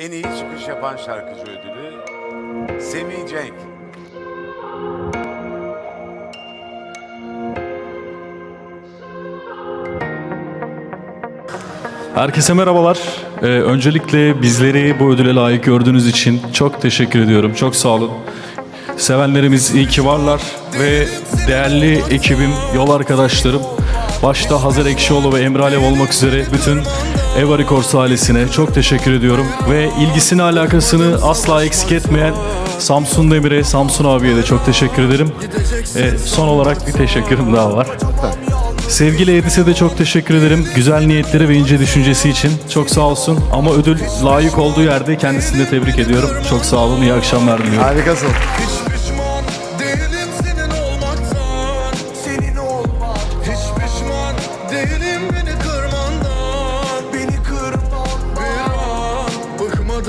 En iyi çıkış yapan şarkıcı ödülü Semih Cenk. Herkese merhabalar. Ee, öncelikle bizleri bu ödüle layık gördüğünüz için çok teşekkür ediyorum. Çok sağ olun. Sevenlerimiz iyi ki varlar ve değerli ekibim, yol arkadaşlarım, başta Hazar Ekşioğlu ve Emre Alev olmak üzere bütün Eva Records ailesine çok teşekkür ediyorum. Ve ilgisini alakasını asla eksik etmeyen Samsun Demir'e, Samsun abiye de çok teşekkür ederim. Ee, son olarak bir teşekkürüm daha var. Sevgili Edis'e de çok teşekkür ederim. Güzel niyetleri ve ince düşüncesi için. Çok sağ olsun. Ama ödül layık olduğu yerde kendisini de tebrik ediyorum. Çok sağ olun. İyi akşamlar diliyorum. Harikasın.